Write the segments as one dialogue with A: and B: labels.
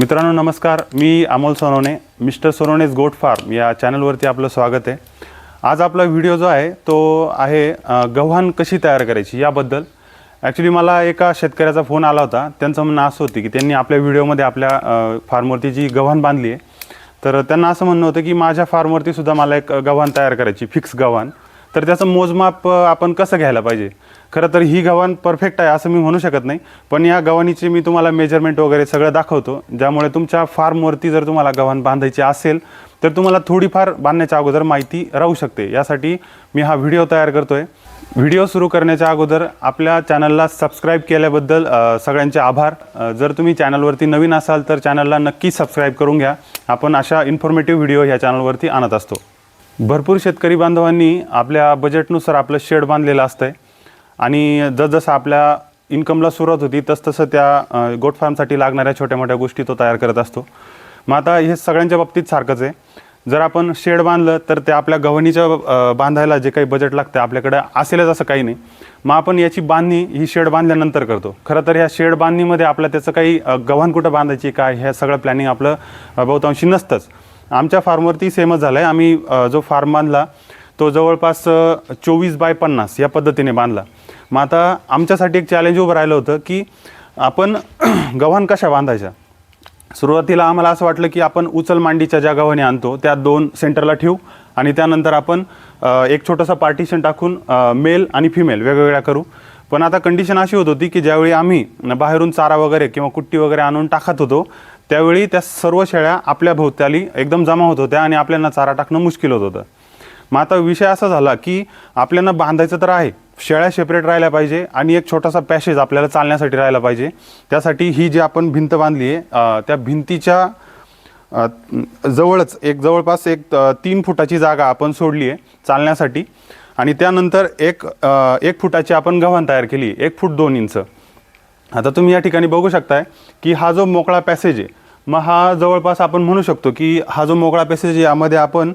A: मित्रांनो नमस्कार. मी Amol Sonawane mister Sonawane's goat farm या चॅनलवरती आपलं स्वागत आहे. आज आपला व्हिडिओ जो आहे तो आहे गव्हाण कशी तयार करायची याबद्दल. ॲक्च्युली मला एका शेतकऱ्याचा फोन आला होता. त्यांचं म्हणणं असं होतं की त्यांनी आपल्या व्हिडिओमध्ये आपल्या फार्मवरती जी गव्हाण बांधली आहे तर त्यांना असं म्हणणं होतं की माझ्या फार्मवरती सुद्धा मला एक गव्हाण तयार करायची फिक्स गव्हाण. तर त्याचं मोजमाप आपण कसं घ्यायला पाहिजे? खरं तर ही गव्हाण परफेक्ट आहे असं मी म्हणू शकत नाही. पण या गव्हाणीचे मी तुम्हाला मेजरमेंट वगैरे सगळं दाखवतो. ज्यामुळे तुमच्या फार्मवरती जर तुम्हाला गव्हाण बांधायची असेल तर तुम्हाला थोडीफार बांधण्याच्या अगोदर माहिती राहू शकते. यासाठी मी हा व्हिडिओ तयार करतो आहे व्हिडिओ सुरू करण्याच्या अगोदर आपल्या चॅनलला सबस्क्राईब केल्याबद्दल सगळ्यांचे आभार. जर तुम्ही चॅनलवरती नवीन असाल तर चॅनलला नक्की सबस्क्राईब करून घ्या. आपण अशा इन्फॉर्मेटिव्ह व्हिडिओ ह्या चॅनलवरती आणत असतो. भरपूर शेतकरी बांधवांनी आपल्या बजेटनुसार आपलं शेड बांधलेलं असतं आहे आणि जसजसं आपल्या इन्कमला सुरुवात होती तसतसं त्या गोट फार्मसाठी लागणाऱ्या छोट्या मोठ्या गोष्टी तो तयार करत असतो. मग आता हे सगळ्यांच्या बाबतीत सारखंच आहे. जर आपण शेड बांधलं तर ते आपल्या गव्हाणीच्या बांधायला जे काही बजेट लागतं आपल्याकडे असेलच असं काही नाही. मग आपण याची बांधणी ही शेड बांधल्यानंतर करतो. खरं तर ह्या शेड बांधणीमध्ये आपलं त्याचं काही गव्हाण कुठं बांधायची काय ह्या सगळं प्लॅनिंग आपलं बहुतांशी नसतंच. आमच्या फार्मवरती सेमच झालं आहे आम्ही जो फार्म बांधला तो जवळपास चोवीस बाय पन्नास या पद्धतीने बांधला. मग आता आमच्यासाठी एक चॅलेंज उभं राहिलं होतं की आपण गव्हाण कशा बांधायच्या? सुरुवातीला आम्हाला असं वाटलं की आपण उचल मांडीच्या ज्या गव्हाणी आणतो त्या दोन सेंटरला ठेवू आणि त्यानंतर आपण एक छोटंसं पार्टिशन टाकून मेल आणि फिमेल वेगवेगळ्या करू. पण आता कंडिशन अशी होत होती की ज्यावेळी आम्ही बाहेरून चारा वगैरे किंवा कुट्टी वगैरे आणून टाकत होतो त्यावेळी त्या सर्व शेळ्या आपल्या भोवताली एकदम जमा होत होत्या आणि आपल्याला चारा टाकणं मुश्किल होत होतं. मग आता विषय असा झाला की आपल्याला बांधायचं तर आहे. शेळ्या सेपरेट राहिल्या पाहिजे आणि एक छोटासा पॅसेज आपल्याला चालण्यासाठी राहिला पाहिजे. त्यासाठी ही जी आपण भिंत बांधली आहे त्या भिंतीच्या जवळच एक जवळपास एक तीन फुटाची जागा आपण सोडली आहे चालण्यासाठी. आणि त्यानंतर एक एक फुटाची आपण गव्हाण तयार केली एक फूट दोन इंच. आता तुम्ही या ठिकाणी बघू शकताय की हा जो मोकळा पॅसेज आहे मग हा जवळपास आपण म्हणू शकतो की हा जो मोकळा पॅसेज आहे यामध्ये आपण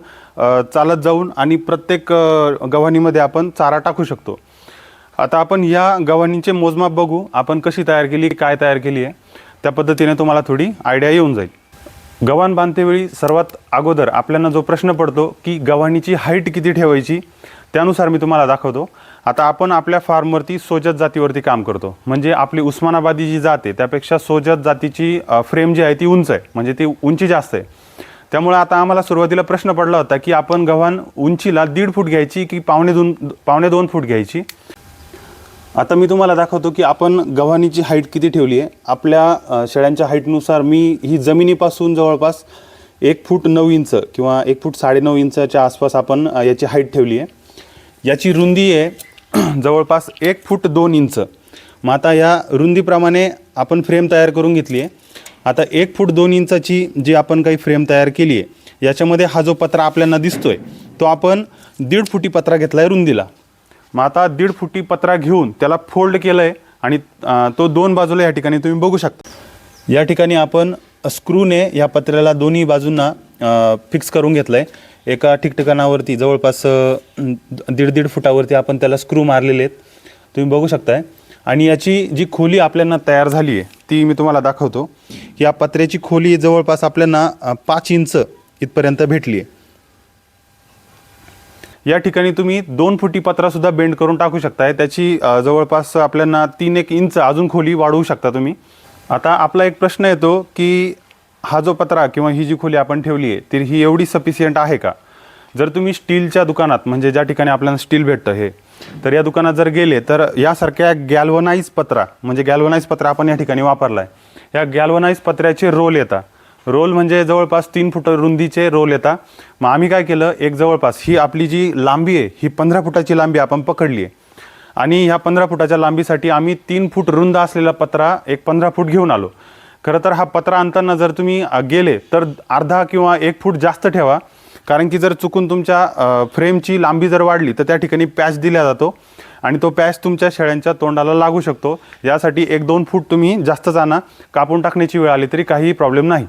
A: चालत जाऊन आणि प्रत्येक गव्हाणीमध्ये आपण चारा टाकू शकतो. आता आपण या गव्हाणीचे मोजमाप बघू आपण कशी तयार केली काय तयार केली आहे. त्या पद्धतीने तुम्हाला थोडी आयडिया येऊन जाईल. गव्हाण बांधतेवेळी सर्वात अगोदर आपल्याला जो प्रश्न पडतो की गव्हाणीची हाईट किती ठेवायची त्यानुसार मी तुम्हाला दाखवतो. आता आपण आपल्या फार्मवरती सोजत जातीवरती काम करतो. म्हणजे आपली उस्मानाबादी जी जात आहे त्यापेक्षा सोजत जातीची फ्रेम जी आहे ती उंच आहे. म्हणजे ती उंची जास्त आहे. त्यामुळे आता आम्हाला सुरुवातीला प्रश्न पडला होता की आपण गव्हाण उंचीला दीड फूट घ्यायची की पावणे दोन पावणे दोन फूट घ्यायची? आता मी तुम्हाला दाखवतो की आपण गव्हाणीची हाईट किती ठेवली आहे. आपल्या शेळ्यांच्या हाईटनुसार मी ही जमिनीपासून जवळपास एक फूट नऊ इंच किंवा एक फूट साडेनऊ इंचाच्या आसपास आपण याची हाईट ठेवली आहे. याची रुंदी आहे जवळपास एक फूट दोन इंच. मग आता या रुंदीप्रमाणे आपण फ्रेम तयार करून घेतली आहे. आता एक फूट दोन इंचाची जी आपण काही फ्रेम तयार केली आहे याच्यामध्ये हा जो पत्रा आपल्याला दिसतो आहे तो आपण दीड फुटी पत्रा घेतला आहे रुंदीला. मग आता दीड फुटी पत्रा घेऊन त्याला फोल्ड केलं आहे आणि तो दोन बाजूला या ठिकाणी तुम्ही बघू शकता. या ठिकाणी आपण स्क्रूने या पत्र्याला दोन्ही बाजूंना फिक्स करून घेतलं आहे एका ठिकठिकाणावरती जवळपास दीड दीड फुटावरती आपण त्याला स्क्रू मारलेले आहेत. तुम्ही बघू शकताय. आणि याची जी खोली आपल्याला तयार झाली आहे ती मी तुम्हाला दाखवतो. या पत्र्याची खोली जवळपास आपल्याला पाच इंच इथपर्यंत भेटली आहे या ठिकाणी तुम्ही दोन फुटी पत्रासुद्धा बेंड करून टाकू शकताय. त्याची जवळपास आपल्याला तीन एक इंच अजून खोली वाढवू शकता तुम्ही. आता आपला एक प्रश्न येतो की हा जो पत्रा किंवा ही जी खोली आपण ठेवली आहे ती ही एवढी सफिशियंट आहे का? जर तुम्ही स्टीलच्या दुकानात म्हणजे ज्या ठिकाणी आपल्याला स्टील भेटतं हे तर या दुकानात जर गेले तर यासारख्या गॅल्वनाईज पत्रा म्हणजे गॅल्वनाईज पत्रा आपण या ठिकाणी वापरला आहे या गॅल्वनाईज पत्र्याचे रोल येतात. रोल म्हणजे जवळपास तीन फुट रुंदीचे रोल येतात. मग आम्ही काय केलं? एक जवळपास ही आपली जी लांबी आहे ही पंधरा फुटाची लांबी आपण पकडली आहे. आणि ह्या पंधरा फुटाच्या लांबीसाठी आम्ही तीन फूट रुंद असलेला पत्रा एक पंधरा फूट घेऊन आलो. खरं तर हा पत्रा आणताना जर तुम्ही गेले तर अर्धा किंवा एक फूट जास्त ठेवा. कारण की जर चुकून तुमच्या फ्रेमची लांबी जर वाढली तर त्या ठिकाणी पॅच दिला जातो. आणि तो पॅच तुमच्या शेळ्यांच्या तोंडाला लागू शकतो. यासाठी एक दोन फूट तुम्ही जास्त जाणं. कापून टाकण्याची वेळ आली तरी काहीही प्रॉब्लेम नाही.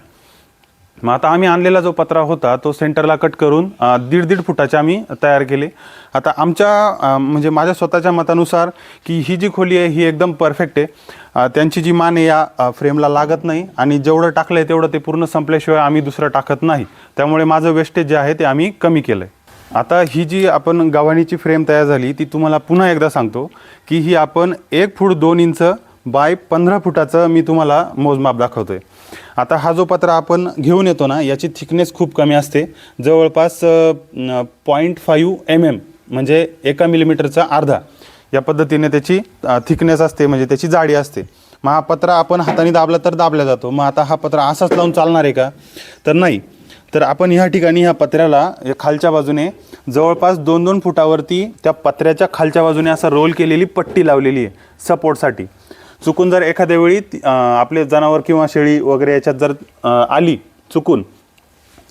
A: मग आता आम्ही आणलेला जो पत्रा होता तो सेंटरला कट करून दीड दीड फुटाचे आम्ही तयार केले. आता आमच्या म्हणजे माझ्या स्वतःच्या मतानुसार की ही जी खोली आहे ही एकदम परफेक्ट आहे. त्यांची जी मान आहे या फ्रेमला लागत नाही आणि जेवढं टाकलं आहे तेवढं ते पूर्ण संपल्याशिवाय आम्ही दुसरं टाकत नाही. त्यामुळे माझं वेस्टेज जे आहे ते आम्ही कमी केलं आहे आता ही जी आपण गव्हाणीची फ्रेम तयार झाली ती तुम्हाला पुन्हा एकदा सांगतो की ही आपण एक फूट दोन इंच बाय पंधरा फुटाचं मी तुम्हाला मोजमाप दाखवतो आहे आता हा जो पत्रा आपण घेऊन येतो ना याची थिकनेस खूप कमी असते. जवळपास पॉईंट फाईव्ह एम एम म्हणजे एका मिलीमीटरचा अर्धा. या पद्धतीने त्याची थिकनेस असते म्हणजे त्याची जाडी असते. मग हा पत्रा आपण हाताने दाबला तर दाबला जातो. मग आता हा पत्रा असाच लावून चालणार आहे का? तर नाही. तर आपण ह्या ठिकाणी ह्या पत्र्याला या खालच्या बाजूने जवळपास दोन दोन फुटावरती त्या पत्र्याच्या खालच्या बाजूने असा रोल केलेली पट्टी लावलेली आहे सपोर्टसाठी चुकून जर एखाद्या वेळी आपले जनावर किंवा शेळी वगैरे याच्यात जर आली चुकून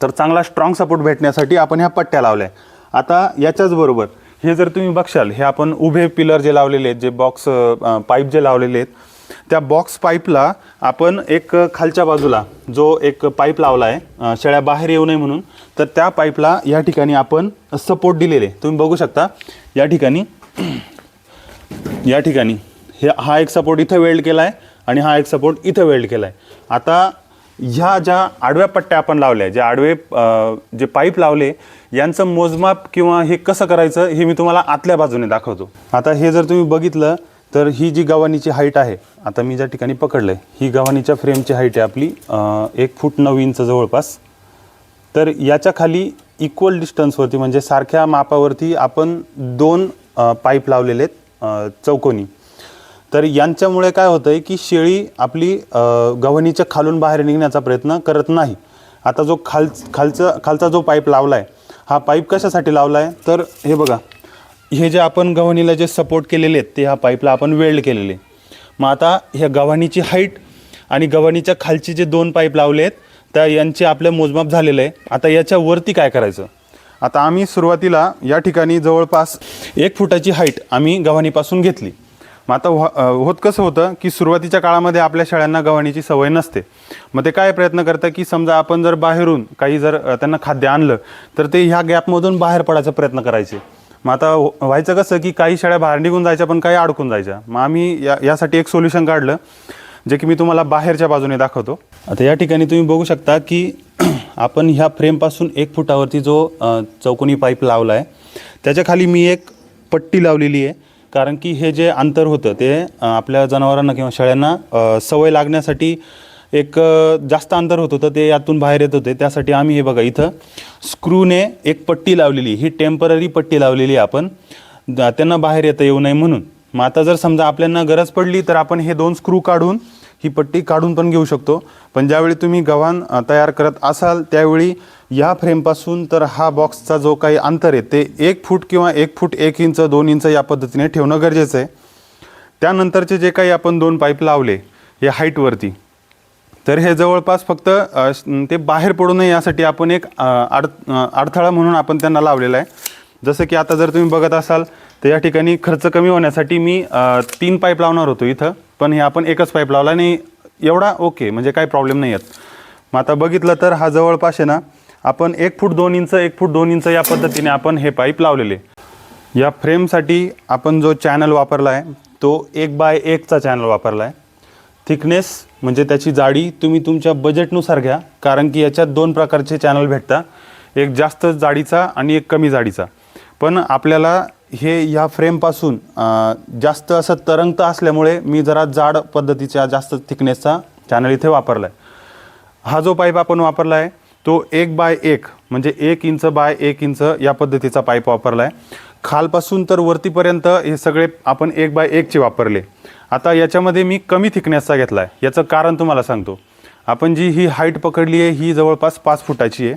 A: तर चांगला स्ट्रॉंग सपोर्ट भेटण्यासाठी आपण ह्या पट्ट्या लावल्या. आता याच्याच बरोबर हे जर तुम्ही बघशाल हे आपण उभे पिलर जे लावलेले आहेत जे बॉक्स पाईप जे लावलेले आहेत त्या बॉक्स पाईपला आपण एक खालच्या बाजूला जो एक पाईप लावला आहे शेळ्या बाहेर येऊ नये म्हणून तर त्या पाईपला या ठिकाणी आपण सपोर्ट दिलेले तुम्ही बघू शकता या ठिकाणी या ठिकाणी हे हा एक सपोर्ट इथं वेल्ड केला आहे आणि हा एक सपोर्ट इथं वेल्ड केला आहे आता ह्या ज्या आडव्या पट्ट्या आपण लावल्या जे आडवे जे पाईप लावले यांचं मोजमाप किंवा हे कसं करायचं हे मी तुम्हाला आतल्या बाजूने दाखवतो. आता हे जर तुम्ही बघितलं तर ही जी गव्हाणीची हाईट आहे आता मी ज्या ठिकाणी पकडलं आहे ही गव्हाणीच्या फ्रेमची हाईट आहे आपली एक फूट नऊ इंच जवळपास. तर याच्या खाली इक्वल डिस्टन्सवरती म्हणजे सारख्या मापावरती आपण दोन पाईप लावलेले आहेत चौकोनी. तर यांच्यामुळे काय होतं आहे की शेळी आपली गव्हाणीच्या खालून बाहेर निघण्याचा प्रयत्न करत नाही. आता जो खाल खालचा खालचा जो पाईप लावला आहे हा पाईप कशासाठी लावला आहे तर हे बघा हे जे आपण गव्हाणीला जे सपोर्ट केलेले आहेत ते ह्या पाईपला आपण वेल्ड केलेले मग आता ह्या गव्हाणीची हाईट आणि गव्हाणीच्या खालचे जे दोन पाईप लावले आहेत त्या यांचे आपलं मोजमाप झालेलं आहे. आता याच्या वरती काय करायचं? आता आम्ही सुरुवातीला या ठिकाणी जवळपास एक फुटाची हाईट आम्ही गव्हाणीपासून घेतली. मग आता होत कसं होतं की सुरुवातीच्या काळामध्ये आपल्या शाळांना गव्हाणीची सवय नसते. मग ते काय प्रयत्न करतं की समजा आपण जर बाहेरून काही जर त्यांना खाद्य आणलं तर ते ह्या गॅपमधून बाहेर पडायचा प्रयत्न करायचे. मग आता व्हायचं कसं की काही शाळा बाहेर निघून जायच्या पण काही अडकून जायच्या. मग आम्ही या यासाठी एक सोल्युशन काढलं जे की मी तुम्हाला बाहेरच्या बाजूने दाखवतो. आता या ठिकाणी तुम्ही बघू शकता की आपण ह्या फ्रेमपासून एक फुटावरती जो चौकोनी पाईप लावला आहे त्याच्याखाली मी एक पट्टी लावलेली आहे. कारण की हे जे अंतर होतं ते आपल्या जनावरांना किंवा शेळ्यांना सवय लागण्यासाठी एक जास्त अंतर होत होतं ते यातून बाहेर येत होते. त्यासाठी आम्ही हे बघा इथं स्क्रूने एक पट्टी लावलेली ही टेंपररी पट्टी लावलेली आहे आपण त्यांना बाहेर येता येऊ नये म्हणून. मग आता जर समजा आपल्याला गरज पडली तर आपण हे दोन स्क्रू काढून ही पट्टी काढून पण घेऊ शकतो. पण ज्यावेळी तुम्ही गव्हाण तयार करत असाल त्यावेळी या फ्रेमपासून तर हा बॉक्सचा जो काही अंतर आहे ते एक फूट किंवा एक फूट एक इंच दोन इंच या पद्धतीने ठेवणं गरजेचं आहे. त्यानंतरचे जे काही आपण दोन पाईप लावले या हाईटवरती तर हे जवळपास फक्त ते बाहेर पडू नये यासाठी आपण एक अड अडथळा म्हणून आपण त्यांना लावलेला आहे. जसं की आता जर तुम्ही बघत असाल तर या ठिकाणी खर्च कमी होण्यासाठी मी तीन पाईप लावणार होतो इथं. पण हे आपण एकच पाईप लावला आणि एवढा ओके म्हणजे काही प्रॉब्लेम नाही आहेत मग आता बघितलं तर हा जवळपास आहे ना आपण एक फूट दोन इंच एक फूट दोन इंच या पद्धतीने आपण हे पाईप लावलेले. या फ्रेमसाठी आपण जो चॅनल वापरला आहे तो एक बाय एकचा चॅनल वापरला आहे. थिकनेस म्हणजे त्याची जाडी तुम्ही तुमच्या बजेटनुसार घ्या कारण की याच्यात दोन प्रकारचे चॅनल भेटतात. एक जास्त जाडीचा आणि एक कमी जाडीचा. पण आपल्याला हे ह्या फ्रेमपासून जास्त असं तरंगतं असल्यामुळे मी जरा जाड पद्धतीच्या जास्त थिकनेसचा चॅनल इथे वापरला आहे हा जो पाईप आपण वापरला आहे तो एक बाय एक म्हणजे एक इंच बाय एक इंच या पद्धतीचा पाईप वापरला आहे खालपासून तर वरतीपर्यंत हे सगळे आपण एक बाय एकचे वापरले. आता याच्यामध्ये मी कमी थिकनेसचा घेतला आहे याचं कारण तुम्हाला सांगतो. आपण जी ही हाईट पकडली आहे ही जवळपास पाच फुटाची आहे.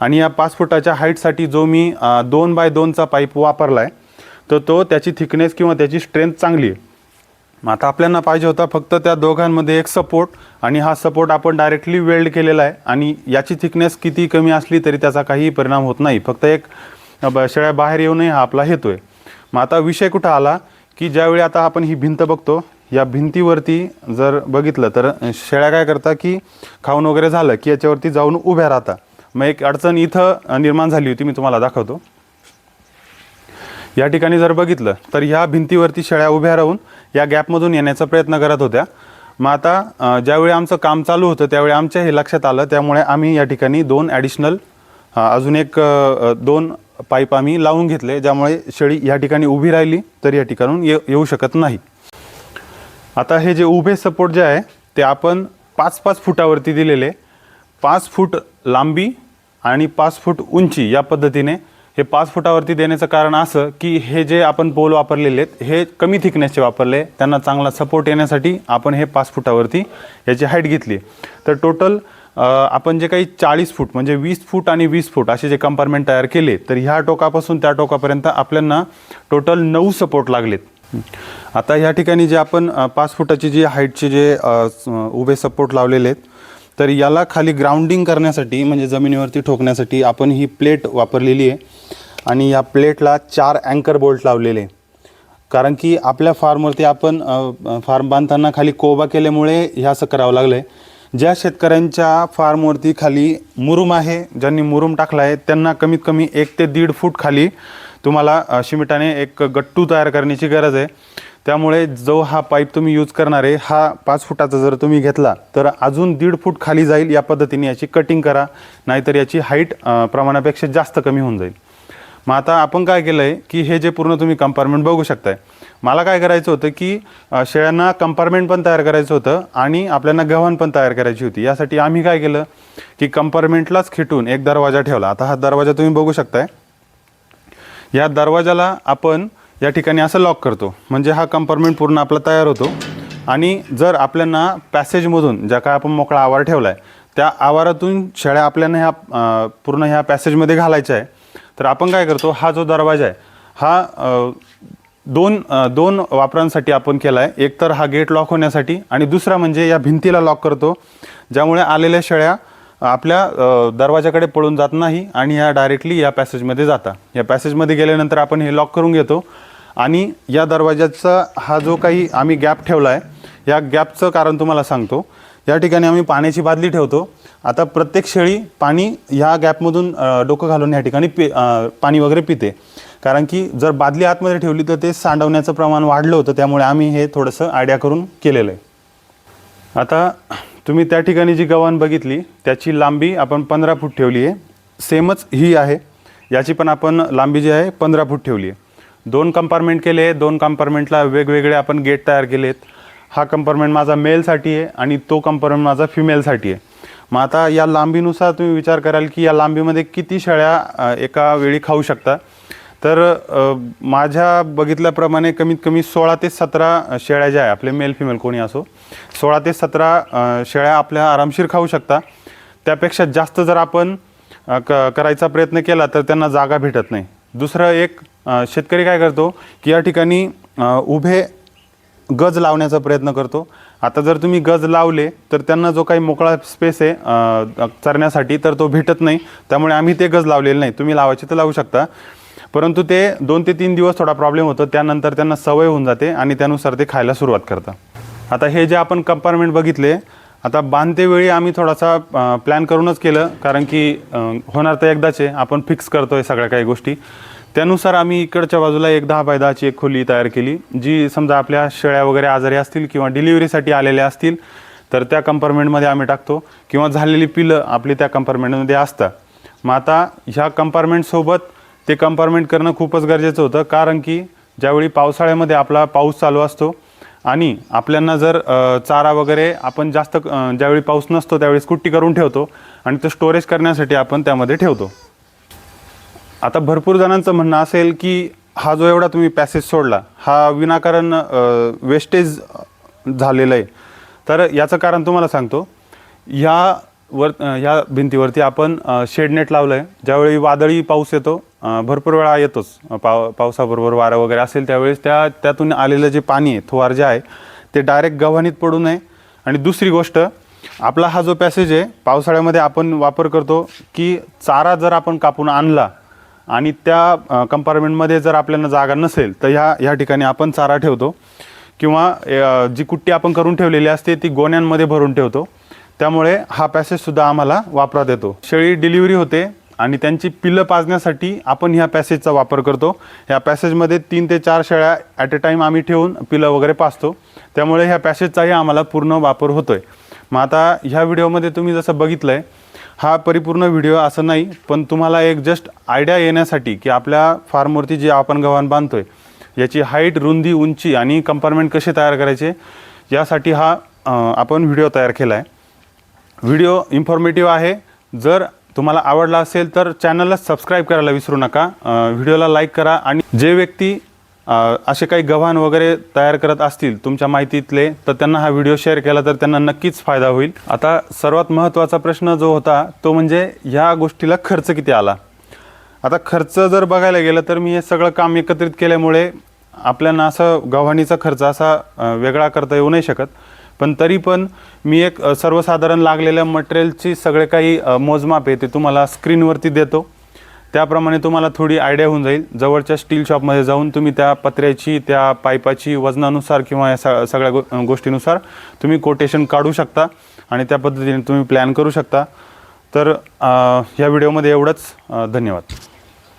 A: आणि या पाच फुटाच्या हाईटसाठी जो मी दोन बाय दोनचा पाईप वापरला आहे तर तो त्याची थिकनेस किंवा त्याची स्ट्रेंथ चांगली आहे. मग आता आपल्याला पाहिजे होता फक्त त्या दोघांमध्ये एक सपोर्ट आणि हा सपोर्ट आपण डायरेक्टली वेल्ड केलेला आहे आणि याची थिकनेस किती कमी असली तरी त्याचा काही परिणाम होत नाही. फक्त एक ब- शेळ्या बाहेर येऊ नये हा आपला हेतू आहे मग आता विषय कुठं आला की ज्यावेळी आता आपण ही भिंत बघतो या भिंतीवरती जर बघितलं तर शेळ्या काय करता की खाऊन वगैरे झालं की याच्यावरती जाऊन उभ्या राहता. मग एक अडचण इथं निर्माण झाली होती मी तुम्हाला दाखवतो. या ठिकाणी जर बघितलं तर ह्या भिंतीवरती शेळ्या उभ्या राहून या गॅपमधून येण्याचा प्रयत्न करत होत्या. मग आता ज्यावेळी आमचं काम चालू होतं त्यावेळी आमच्या हे लक्षात आलं. त्यामुळे आम्ही या ठिकाणी दोन ॲडिशनल अजून एक दोन पाईप आम्ही लावून घेतले ज्यामुळे शेळी या ठिकाणी उभी राहिली तर या ठिकाणून ये येऊ शकत नाही. आता हे जे उभे सपोर्ट जे आहे ते आपण पाच पाच फुटावरती दिलेले. पाच फूट लांबी आणि पाच फूट उंची या पद्धतीने हे पाच फुटावरती देण्याचं कारण असं की हे जे आपण पोल वापरलेले आहेत हे कमी थिकनेसचे वापरले. त्यांना चांगला सपोर्ट येण्यासाठी आपण हे पाच फुटावरती याची हाईट घेतली. तर टोटल आपण जे काही चाळीस फूट म्हणजे वीस फूट आणि वीस फूट असे जे कंपार्टमेंट तयार केले तर ह्या टोकापासून त्या टोकापर्यंत आपल्याला टोटल नऊ सपोर्ट लागलेत. आता ह्या ठिकाणी जे आपण पाच फुटाची जी हाईटचे जे उभे सपोर्ट लावलेले आहेत तर याला खाली ग्राउंडिंग करण्यासाठी म्हणजे जमिनीवरती ठोकण्यासाठी आपण ही प्लेट वापरलेली आहे. आणि या प्लेटला चार अँकर बोल्ट लावलेले. कारण की आपल्या फार्मवरती आपण फार्म बांधताना खाली कोबा केल्यामुळे ह्या असं करावं लागलं आहे ज्या शेतकऱ्यांच्या फार्मवरती खाली मुरुम आहे ज्यांनी मुरुम टाकला आहे त्यांना कमीत कमी एक ते दीड फूट खाली तुम्हाला शिमिटाने एक गट्टू तयार करण्याची गरज आहे. त्यामुळे जो हा पाईप तुम्ही यूज करणार आहे हा पाच फुटाचा जर तुम्ही घेतला तर अजून दीड फूट खाली जाईल या पद्धतीने याची कटिंग करा. नाहीतर याची हाईट प्रमाणापेक्षा जास्त कमी होऊन जाईल. मग आता आपण काय केलं आहे की हे जे पूर्ण तुम्ही कंपार्टमेंट बघू शकताय. मला काय करायचं होतं की शेळ्यांना कंपार्टमेंट पण तयार करायचं होतं आणि आपल्याला गव्हाण पण तयार करायची होती. यासाठी आम्ही काय केलं की कंपार्टमेंटलाच खिटून एक दरवाजा ठेवला. आता हा दरवाजा तुम्ही बघू शकताय. या दरवाजाला आपण या ठिकाणी असं लॉक करतो. म्हणजे हा कंपार्टमेंट पूर्ण आपला तयार होतो. आणि जर आपल्याला पॅसेजमधून ज्या काय आपण मोकळा आवार ठेवला आहे त्या आवारातून शेळ्या आपल्याला ह्या पूर्ण ह्या पॅसेजमध्ये घालायच्या आहे. तर आपण काय करतो हा जो दरवाजा आहे हा दोन दोन वापरांसाठी आपण केला आहे एक तर हा गेट लॉक होण्यासाठी आणि दुसरा म्हणजे या भिंतीला लॉक करतो ज्यामुळे आलेल्या शेळ्या आपल्या दरवाजाकडे पळून जात नाही आणि ह्या डायरेक्टली या पॅसेजमध्ये जाता. या पॅसेजमध्ये गेल्यानंतर आपण हे लॉक करून घेतो आणि या दरवाजाचा हा जो काही आम्ही गॅप ठेवला आहे या गॅपचं कारण तुम्हाला सांगतो. या ठिकाणी आम्ही पाण्याची बादली ठेवतो. आता प्रत्येक शेळी पाणी ह्या गॅपमधून डोकं घालून या ठिकाणी पि पाणी वगैरे पिते. कारण की जर बादली आतमध्ये ठेवली तर ते सांडवण्याचं प्रमाण वाढलं होतं त्यामुळे आम्ही हे थोडंसं आयडिया करून केलेलं आहे. आता तुम्ही त्या ठिकाणी जी गव्हाण बघितली त्याची लांबी आपण पंधरा फूट ठेवली आहे. सेमच ही आहे. याची पण आपण लांबी जी आहे पंधरा फूट ठेवली आहे. दोन कंपार्टमेंट केले दोन कंपार्टमेंटला वेगवेगळे आपण गेट तयार केलेत. हा कंपार्टमेंट माझा मेलसाठी आहे आणि तो कंपार्टमेंट माझा फिमेलसाठी आहे. मग आता या लांबीनुसार तुम्ही विचार कराल की या लांबीमध्ये किती शेळ्या एका वेळी खाऊ शकता? तर माझ्या बघितल्याप्रमाणे कमीत कमी सोळा ते सतरा शेळ्या ज्या आहे आपले मेल फिमेल कोणी असो सोळा ते सतरा शेळ्या आपल्या आरामशीर खाऊ शकता. त्यापेक्षा जास्त जर आपण क करायचा प्रयत्न केला तर त्यांना जागा भेटत नाही. दुसरं एक शेतकरी काय करतो की या ठिकाणी उभे गज लावण्याचा प्रयत्न करतो. आता जर तुम्ही गज लावले तर त्यांना जो काही मोकळा स्पेस आहे चरण्यासाठी तर तो भेटत नाही. त्यामुळे आम्ही ते गज लावलेले नाही. तुम्ही लावायचे तर लावू शकता. परंतु ते दोन ते तीन दिवस थोडा प्रॉब्लेम होतो. त्यानंतर त्यांना सवय होऊन जाते आणि त्यानुसार ते खायला सुरुवात करतात. आता हे जे आपण कंपार्टमेंट बघितले आता बांधतेवेळी आम्ही थोडासा प्लॅन करूनच केलं. कारण की होणार तर एकदाच. आहे आपण फिक्स करतो आहे सगळ्या काही गोष्टी. त्यानुसार आम्ही इकडच्या बाजूला एक दहा बाय दहाची एक खोली तयार केली जी समजा आपल्या शेळ्या वगैरे आजारी असतील किंवा डिलिव्हरीसाठी आलेल्या असतील तर त्या कंपार्टमेंटमध्ये आम्ही टाकतो. किंवा झालेली पिलं आपली त्या कंपार्टमेंटमध्ये असतात. मग आता ह्या कंपार्टमेंटसोबत ते कंपार्टमेंट करणं खूपच गरजेचं होतं कारण की ज्यावेळी पावसाळ्यामध्ये आपला पाऊस चालू असतो आणि आपल्यांना जर चारा वगैरे आपण जास्त ज्यावेळी पाऊस नसतो त्यावेळी स्कुट्टी करून ठेवतो आणि तो स्टोरेज करण्यासाठी आपण त्यामध्ये ठेवतो. आता भरपूर जणांचं म्हणणं असेल की हा जो एवढा तुम्ही पॅसेज सोडला हा विनाकारण वेस्टेज झालेलं आहे. तर याचं कारण तुम्हाला सांगतो. ह्या वर ह्या भिंतीवरती आपण शेडनेट लावलं आहे ज्यावेळी वादळी पाऊस येतो भरपूर वेळा येतोच. पाव पावसाबरोबर वारं वगैरे असेल त्यावेळेस त्या त्यातून आलेलं जे पाणी आहे थोवार जे आहे ते डायरेक्ट गव्हाणीत पडू नये. आणि दुसरी गोष्ट आपला हा जो पॅसेज आहे पावसाळ्यामध्ये आपण वापर करतो की चारा जर आपण कापून आणला आणि त्या कंपार्टमेंटमध्ये जर आपल्याला जागा नसेल तर ह्या ह्या ठिकाणी आपण चारा ठेवतो. किंवा जी कुट्टी आपण करून ठेवलेली असते ती गोण्यांमध्ये भरून ठेवतो. त्यामुळे हा पॅसेजसुद्धा आम्हाला वापरात येतो. शेळी डिलिव्हरी होते आणि त्यांची पिल्लं पाजण्यासाठी आपण ह्या पॅसेजचा वापर करतो. ह्या पॅसेजमध्ये तीन ते चार शेळ्या ॲट अ टाईम आम्ही ठेवून पिलं वगैरे पाजतो. त्यामुळे ह्या पॅसेजचाही आम्हाला पूर्ण वापर होतो आहे मग आता ह्या व्हिडिओमध्ये तुम्ही जसं बघितलं आहे हा परिपूर्ण व्हिडिओ असं नाही पण तुम्हाला एक जस्ट आयडिया येण्यासाठी की आपल्या फार्मवरती जे आपण गव्हाण बांधतोय याची हाईट रुंदी उंची आणि कंपार्टमेंट कसे तयार करायचे यासाठी हा आपण व्हिडिओ तयार केला आहे व्हिडिओ इन्फॉर्मेटिव्ह आहे. जर तुम्हाला आवडला असेल तर चॅनलला सबस्क्राईब करायला विसरू नका. व्हिडिओला लाईक करा आणि जे व्यक्ती असे काही गव्हाण वगैरे तयार करत असतील तुमच्या माहितीतले तर त्यांना हा व्हिडिओ शेअर केला तर त्यांना नक्कीच फायदा होईल. आता सर्वात महत्त्वाचा प्रश्न जो होता तो म्हणजे ह्या गोष्टीला खर्च किती आला? आता खर्च जर बघायला गेलं तर मी हे सगळं काम एकत्रित केल्यामुळे आपल्याला असं गव्हाणीचा खर्च असा वेगळा करता येऊ नाही शकत. पण तरी पण मी एक सर्वसाधारण लागलेल्या मटेरियलची सगळे काही मोजमाप आहे ते तुम्हाला स्क्रीनवरती देतो. त्याप्रमाणे तुम्हाला थोडी आयडिया होऊन जाईल. जवळच्या स्टील शॉपमध्ये जाऊन तुम्ही त्या पत्र्याची त्या पाईपाची वजनानुसार किंवा या स सगळ्या गो गोष्टीनुसार तुम्ही कोटेशन काढू शकता आणि त्या पद्धतीने तुम्ही प्लॅन करू शकता. तर या व्हिडिओमध्ये एवढंच. धन्यवाद.